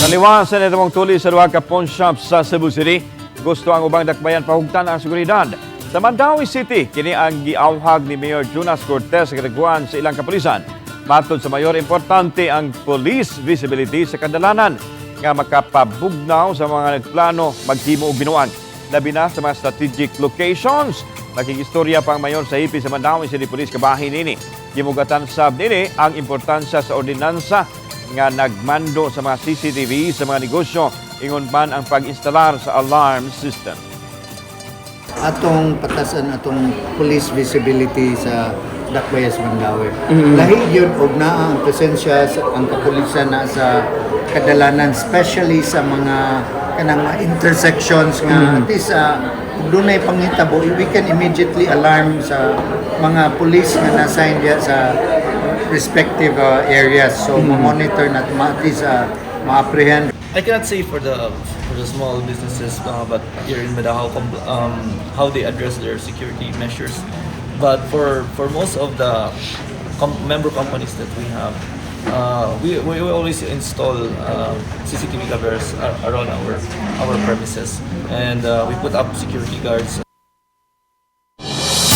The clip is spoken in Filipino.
Naliwasan ito mong tuloy sa duha ka pawn shop sa Cebu City. Gusto ang ubang dakbayan pahugtan ang seguridad. Sa Mandawi City, kini ang giawhag ni Mayor Jonas Cortez sa kadaguan sa ilang kapulisan. Matod sa mayor, importante ang police visibility sa kadalanan nga makapabugnaw sa mga nagplano maghimo og binuang. Labi na sa mga strategic locations. Makigistorya pa ang mayor sa hipi sa Mandawi City Police kabahin nini. Gimugatan sab nini ang importansya sa ordinansa nga nagmando sa mga CCTV sa mga negosyo ingon man ang pag-instalar sa alarm system. atong patasan atong police visibility sa Dakbayas Mandawi. Lahi yun og naa ang presensya sa ang kapulisan na sa kadalanan especially sa mga kanang mga intersections nga at least uh, dunay panghitabo we can immediately alarm sa mga police nga na-assign diya sa respective uh, areas so monitor na at least uh, ma-apprehend I cannot say for the for the small businesses, uh, but here in Medahao, um, how they address their security measures. But for for most of the com- member companies that we have, uh, we, we we always install uh, CCTV cameras around our our premises, and uh, we put up security guards.